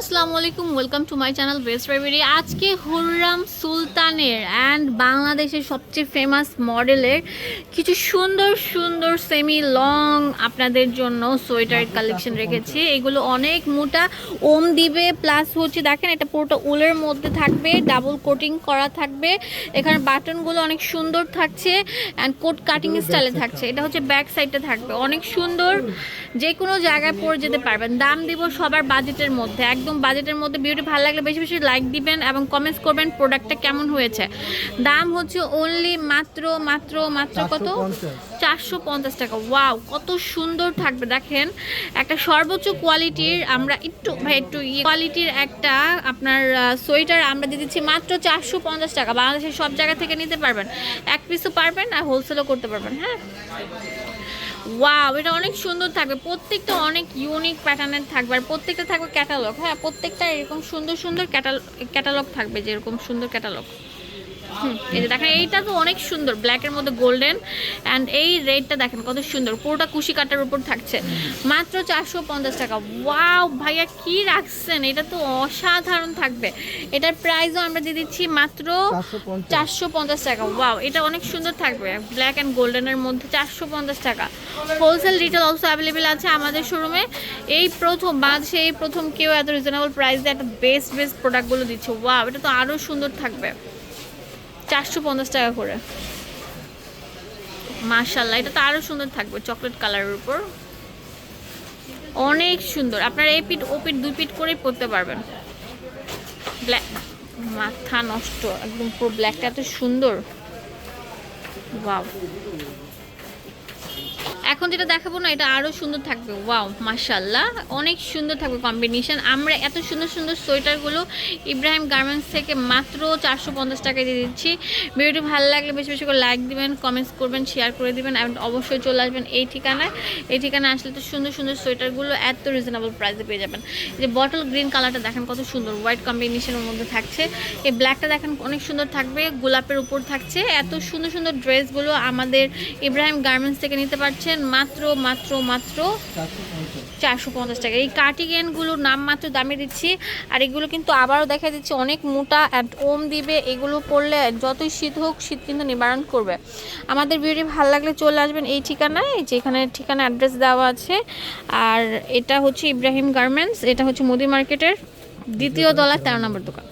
আসসালামু আলাইকুম welcome to my channel best library আজকে হুররাম সুলতানের অ্যান্ড বাংলাদেশের সবচেয়ে ফেমাস মডেলের কিছু সুন্দর সুন্দর সেমি লং আপনাদের জন্য সোয়েটার কালেকশন রেখেছি। এগুলো অনেক মোটা ওম দিবে প্লাস হচ্ছে দেখেন এটা পুরোটা উলের মধ্যে থাকবে ডাবল কোটিং করা থাকবে। এখানে বাটনগুলো অনেক সুন্দর থাকছে অ্যান্ড কোট কাটিং স্টাইলে থাকছে। এটা হচ্ছে ব্যাক সাইডটা থাকবে। অনেক সুন্দর যে কোনো জায়গায় পরে যেতে পারবেন। দাম দিব সবার বাজেটের মধ্যে। একদম বাজেটের মধ্যে বিউটি ভালো লাগলে বেশি বেশি লাইক দিবেন এবং কমেন্টস করবেন প্রোডাক্টটা কেমন হয়েছে। দাম হচ্ছে অনলি মাত্র মাত্র মাত্র কত? চারশো পঞ্চাশ। টাকা। ওয়াও কত সুন্দর থাকবে দেখেন। একটা সর্বোচ্চ কোয়ালিটির আমরা একটু ভাই একটু কোয়ালিটির একটা আপনার সোয়েটার আমরা দিয়ে দিচ্ছি মাত্র চারশো পঞ্চাশ টাকা। বাংলাদেশের সব জায়গা থেকে নিতে পারবেন। এক পিসও পারবেন আর হোলসেলও করতে পারবেন হ্যাঁ? ওয়াও এটা অনেক সুন্দর থাকবে। প্রত্যেকটা অনেক ইউনিক প্যাটার্নের থাকবে। আর প্রত্যেকটা থাকবে ক্যাটালগ হ্যাঁ প্রত্যেকটা এরকম সুন্দর সুন্দর ক্যাটালগ থাকবে যেরকম সুন্দর ক্যাটালগ যে দেখেন এইটা তো অনেক সুন্দর ব্ল্যাকের মধ্যে গোল্ডেন অ্যান্ড এই রেডটা দেখেন কত সুন্দর পুরোটা কুশি কাটার উপর থাকছে। মাত্র চারশো পঞ্চাশ টাকা। ওয়াও ভাইয়া কি রাখছেন? এটা তো অসাধারণ থাকবে। এটার প্রাইসও আমরা দিয়ে দিচ্ছি মাত্র চারশো পঞ্চাশ। টাকা। ওয়াও এটা অনেক সুন্দর থাকবে। ব্ল্যাক অ্যান্ড গোল্ডেনের মধ্যে চারশো পঞ্চাশ টাকা। হোলসেল রিটেল অলসো অ্যাভেলেবেল আছে আমাদের শোরুমে এই প্রথম বাংলাদেশে এই প্রথম কেউ এত রিজনেবল প্রাইসে একটা বেস্ট বেস্ট প্রোডাক্টগুলো দিচ্ছে। ওয়াও এটা তো আরও সুন্দর থাকবে। চারশো পঞ্চাশ টাকা করে। মার্শাল্লাহ এটা তো আরও সুন্দর থাকবে, চকলেট কালারের উপর। অনেক সুন্দর, আপনারা এই পিঠ, ও পিট দুই পিঠ করেই পরতে পারবেন। ব্ল্যাক মাথা নষ্ট, একদম পুরো ব্ল্যাকটা এত সুন্দর। ওয়াও। এখন যেটা দেখাবো না, এটা আরও সুন্দর থাকবে। ওয়াও মাশাল্লাহ অনেক সুন্দর থাকবে কম্বিনেশন আমরা এত সুন্দর সুন্দর সোয়েটারগুলো ইব্রাহিম গার্মেন্টস থেকে মাত্র চারশো পঞ্চাশ টাকায় দিয়ে দিচ্ছি। ভিডিওটি ভালো লাগলে বেশি বেশি করে লাইক দিবেন কমেন্টস করবেন শেয়ার করে দিবেন এবং অবশ্যই চলে আসবেন এই ঠিকানায়। এই ঠিকানায় আসলে তো সুন্দর সুন্দর সোয়েটারগুলো এত রিজনেবল প্রাইসে পেয়ে যাবেন। যে বটল গ্রিন কালারটা দেখেন কত সুন্দর হোয়াইট কম্বিনেশনের মধ্যে থাকছে। এই ব্ল্যাকটা দেখেন অনেক সুন্দর থাকবে, গোলাপের উপর থাকছে। এত সুন্দর সুন্দর ড্রেসগুলো আমাদের ইব্রাহিম গার্মেন্টস থেকে নিতে পারছেন। মাত্র মাত্র মাত্র চারশো পঞ্চাশ টাকা। এই কার্টিগেনগুলোর নাম মাত্র দামে দিচ্ছি, আর এগুলো কিন্তু আবারও দেখা দিচ্ছে অনেক মোটা অ্যান্ড ওম দিবে। এগুলো পরলে যতই শীত হোক, শীত কিন্তু নিবারণ করবে। আমাদের ভিডিও ভালো লাগলে চলে আসবেন এই ঠিকানায়, যেখানে ঠিকানা অ্যাড্রেস দেওয়া আছে। আর এটা হচ্ছে ইব্রাহিম গার্মেন্টস এটা হচ্ছে মোদি মার্কেটের দ্বিতীয় তলায় তেরো নম্বর দোকান।